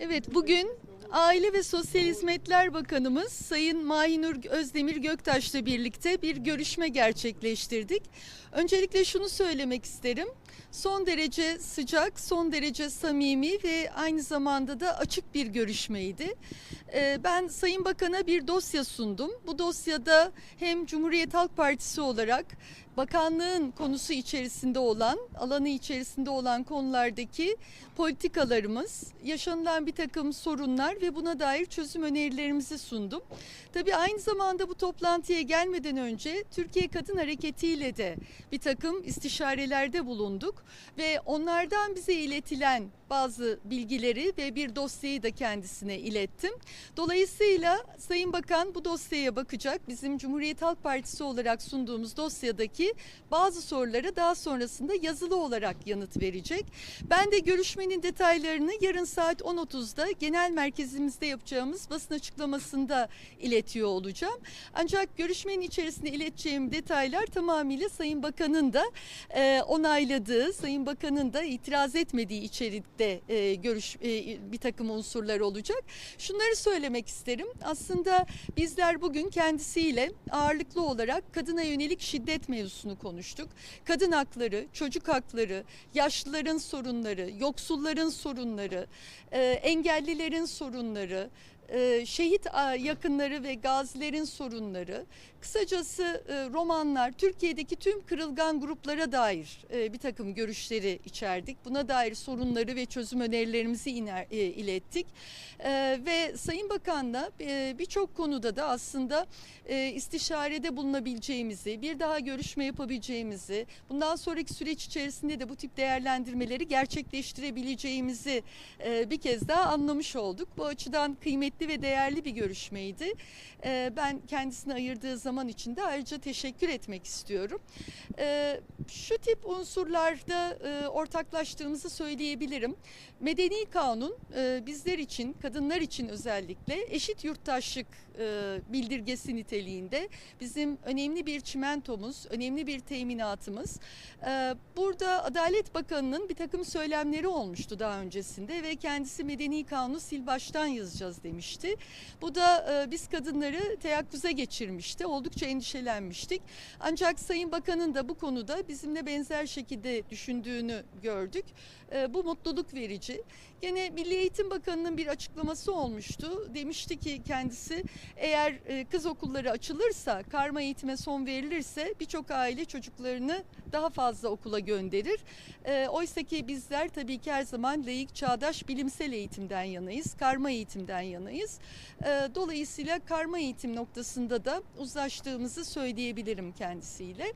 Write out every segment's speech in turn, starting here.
Evet bugün Aile ve Sosyal Hizmetler Bakanımız Sayın Mahinur Özdemir Göktaş'la birlikte bir görüşme gerçekleştirdik. Öncelikle şunu söylemek isterim. Son derece sıcak, son derece samimi ve aynı zamanda da açık bir görüşmeydi. Ee, Ben Sayın Bakan'a bir dosya sundum. Bu dosyada hem Cumhuriyet Halk Partisi olarak bakanlığın konusu içerisinde olan, alanı içerisinde olan konulardaki politikalarımız, yaşanılan bir takım sorunlar ve buna dair çözüm önerilerimizi sundum. Tabii aynı zamanda bu toplantıya gelmeden önce Türkiye Kadın Hareketi ile de bir takım istişarelerde bulunduk ve onlardan bize iletilen bazı bilgileri ve bir dosyayı da kendisine ilettim. Dolayısıyla Sayın Bakan bu dosyaya bakacak. Bizim Cumhuriyet Halk Partisi olarak sunduğumuz dosyadaki bazı sorulara daha sonrasında yazılı olarak yanıt verecek. Ben de görüşmenin detaylarını yarın saat 10.30'da genel merkezimizde yapacağımız basın açıklamasında iletiyor olacağım. Ancak görüşmenin içerisinde ileteceğim detaylar tamamıyla Sayın Bakan'ın da e, onayladığı, Sayın Bakan'ın da itiraz etmediği içerikte e, görüş e, bir takım unsurlar olacak. Şunları söylemek isterim. Aslında bizler bugün kendisiyle ağırlıklı olarak kadına yönelik şiddet mevzusunu konuştuk. Kadın hakları, çocuk hakları, yaşlıların sorunları, yoksulların sorunları, e, engellilerin sorunları, şehit a, yakınları ve gazilerin sorunları, kısacası e, romanlar, Türkiye'deki tüm kırılgan gruplara dair e, bir takım görüşleri içerdik. Buna dair sorunları ve çözüm önerilerimizi iner, e, ilettik. E, ve Sayın Bakan'la e, birçok konuda da aslında e, istişarede bulunabileceğimizi, bir daha görüşme yapabileceğimizi, bundan sonraki süreç içerisinde de bu tip değerlendirmeleri gerçekleştirebileceğimizi e, bir kez daha anlamış olduk. Bu açıdan kıymetli ve değerli bir görüşmeydi. E, ben kendisine ayırdığı zaman için de ayrıca teşekkür etmek istiyorum. E, şu tip unsurlarda e, ortaklaştığımızı söyleyebilirim. Medeni kanun e, bizler için, kadınlar için özellikle eşit yurttaşlık bildirgesi niteliğinde bizim önemli bir çimentomuz, önemli bir teminatımız. E, burada Adalet Bakanı'nın bir takım söylemleri olmuştu daha öncesinde ve kendisi medeni kanunu sil baştan yazacağız demişti. Bu da e, biz kadınları teyakkuza geçirmişti. Oldukça endişelenmiştik. Ancak Sayın Bakan'ın da bu konuda bizimle benzer şekilde düşündüğünü gördük. E, bu mutluluk verici. Gene Milli Eğitim Bakanı'nın bir açıklaması olmuştu. Demişti ki kendisi eğer e, kız okulları açılırsa, karma eğitime son verilirse birçok aile çocuklarını daha fazla okula gönderir. E, Oysa ki bizler tabii ki her zaman layık, çağdaş, bilimsel eğitimden yanayız, karma eğitimden yanayız. E, Dolayısıyla karma eğitim noktasında da uzlaştığımızı söyleyebilirim kendisiyle.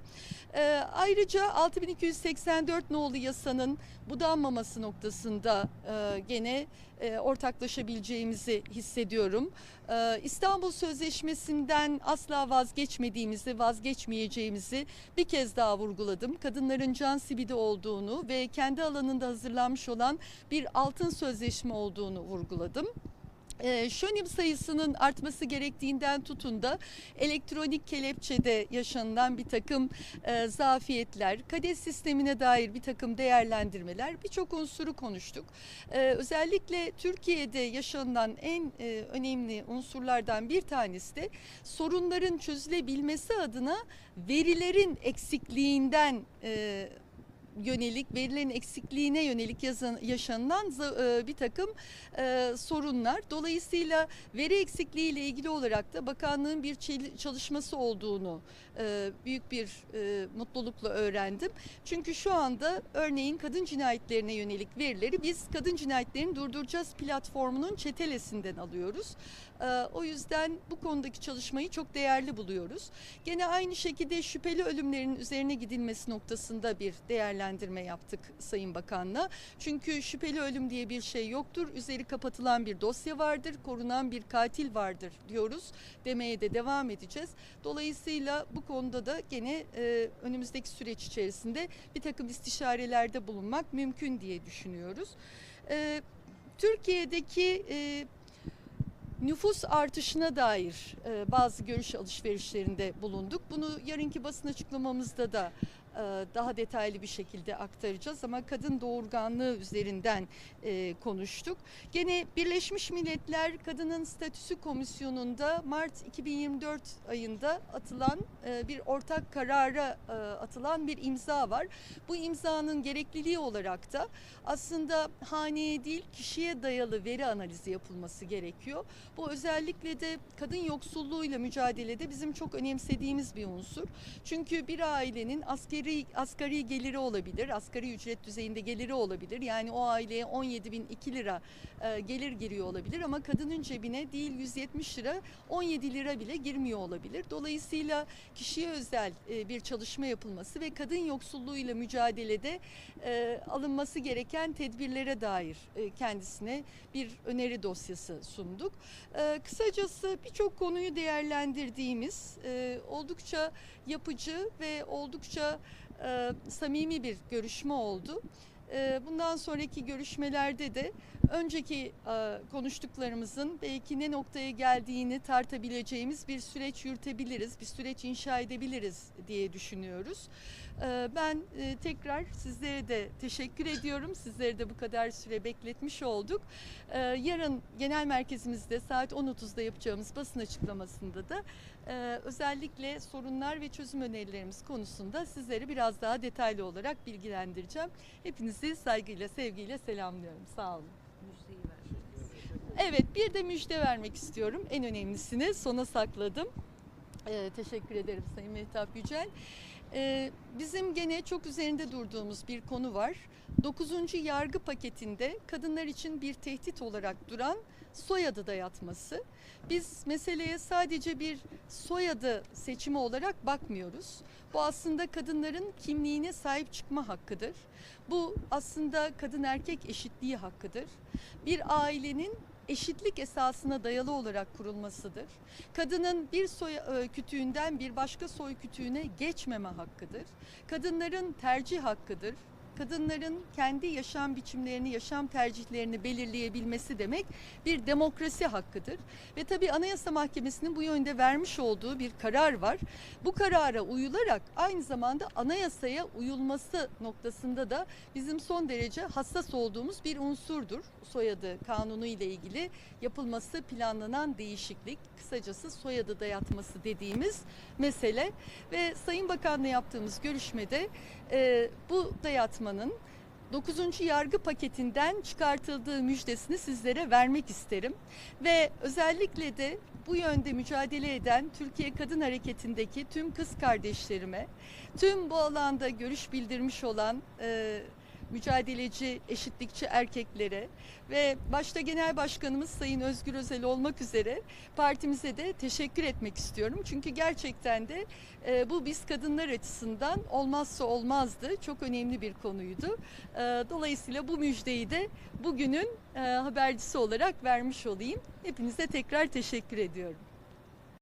Ayrıca 6284 nolu yasanın budanmaması noktasında gene e, ortaklaşabileceğimizi hissediyorum. E, İstanbul Sözleşmesi'nden asla vazgeçmediğimizi, vazgeçmeyeceğimizi bir kez daha vurguladım. Kadınların can sibidi olduğunu ve kendi alanında hazırlanmış olan bir altın sözleşme olduğunu vurguladım. E, şönim sayısının artması gerektiğinden tutun da elektronik kelepçede yaşanılan bir takım e, zafiyetler, kades sistemine dair bir takım değerlendirmeler birçok unsuru konuştuk. E, özellikle Türkiye'de yaşanılan en e, önemli unsurlardan bir tanesi de sorunların çözülebilmesi adına verilerin eksikliğinden e, yönelik verilerin eksikliğine yönelik yazan, yaşanılan e, bir takım e, sorunlar. Dolayısıyla veri eksikliği ile ilgili olarak da bakanlığın bir çalışması olduğunu e, büyük bir e, mutlulukla öğrendim. Çünkü şu anda örneğin kadın cinayetlerine yönelik verileri biz kadın cinayetlerini durduracağız platformunun çetelesinden alıyoruz. E, o yüzden bu konudaki çalışmayı çok değerli buluyoruz. Gene aynı şekilde şüpheli ölümlerin üzerine gidilmesi noktasında bir değerlendirme yaptık Sayın Bakan'la. Çünkü şüpheli ölüm diye bir şey yoktur. Üzeri kapatılan bir dosya vardır, korunan bir katil vardır diyoruz. Demeye de devam edeceğiz. Dolayısıyla bu konuda da gene e, önümüzdeki süreç içerisinde bir takım istişarelerde bulunmak mümkün diye düşünüyoruz. E, Türkiye'deki e, nüfus artışına dair e, bazı görüş alışverişlerinde bulunduk. Bunu yarınki basın açıklamamızda da daha detaylı bir şekilde aktaracağız ama kadın doğurganlığı üzerinden e, konuştuk. Gene Birleşmiş Milletler Kadının Statüsü Komisyonu'nda Mart 2024 ayında atılan e, bir ortak karara e, atılan bir imza var. Bu imzanın gerekliliği olarak da aslında haneye değil kişiye dayalı veri analizi yapılması gerekiyor. Bu özellikle de kadın yoksulluğuyla mücadelede bizim çok önemsediğimiz bir unsur. Çünkü bir ailenin askeri asgari geliri olabilir, asgari ücret düzeyinde geliri olabilir. Yani o aileye 17.002 lira e, gelir giriyor olabilir ama kadının cebine değil 170 lira 17 lira bile girmiyor olabilir. Dolayısıyla kişiye özel e, bir çalışma yapılması ve kadın yoksulluğuyla mücadelede e, alınması gereken tedbirlere dair kendisine bir öneri dosyası sunduk. Kısacası birçok konuyu değerlendirdiğimiz oldukça yapıcı ve oldukça samimi bir görüşme oldu. E, bundan sonraki görüşmelerde de önceki e, konuştuklarımızın belki ne noktaya geldiğini tartabileceğimiz bir süreç yürütebiliriz, bir süreç inşa edebiliriz diye düşünüyoruz. E, ben e, tekrar sizlere de teşekkür ediyorum. Sizleri de bu kadar süre bekletmiş olduk. E, yarın genel merkezimizde saat 10.30'da yapacağımız basın açıklamasında da e, özellikle sorunlar ve çözüm önerilerimiz konusunda sizleri biraz daha detaylı olarak bilgilendireceğim. Hepinizi saygıyla, sevgiyle selamlıyorum. Sağ olun. Evet, bir de müjde vermek istiyorum. En önemlisini sona sakladım. Ee, teşekkür ederim Sayın Mehtap Yücel. Ee, bizim gene çok üzerinde durduğumuz bir konu var. 9. yargı paketinde kadınlar için bir tehdit olarak duran soyadı dayatması. Biz meseleye sadece bir soyadı seçimi olarak bakmıyoruz. Bu aslında kadınların kimliğine sahip çıkma hakkıdır. Bu aslında kadın erkek eşitliği hakkıdır. Bir ailenin eşitlik esasına dayalı olarak kurulmasıdır. Kadının bir soy e, kütüğünden bir başka soy kütüğüne geçmeme hakkıdır. Kadınların tercih hakkıdır. Kadınların kendi yaşam biçimlerini, yaşam tercihlerini belirleyebilmesi demek bir demokrasi hakkıdır. Ve tabii Anayasa Mahkemesi'nin bu yönde vermiş olduğu bir karar var. Bu karara uyularak aynı zamanda anayasaya uyulması noktasında da bizim son derece hassas olduğumuz bir unsurdur. Soyadı kanunu ile ilgili yapılması planlanan değişiklik, kısacası soyadı dayatması dediğimiz mesele ve Sayın Bakan'la yaptığımız görüşmede e, bu dayatmanın 9. yargı paketinden çıkartıldığı müjdesini sizlere vermek isterim. Ve özellikle de bu yönde mücadele eden Türkiye Kadın Hareketi'ndeki tüm kız kardeşlerime, tüm bu alanda görüş bildirmiş olan e, mücadeleci, eşitlikçi erkeklere ve başta Genel Başkanımız Sayın Özgür Özel olmak üzere partimize de teşekkür etmek istiyorum. Çünkü gerçekten de e, bu biz kadınlar açısından olmazsa olmazdı. Çok önemli bir konuydu. E, dolayısıyla bu müjdeyi de bugünün e, habercisi olarak vermiş olayım. Hepinize tekrar teşekkür ediyorum.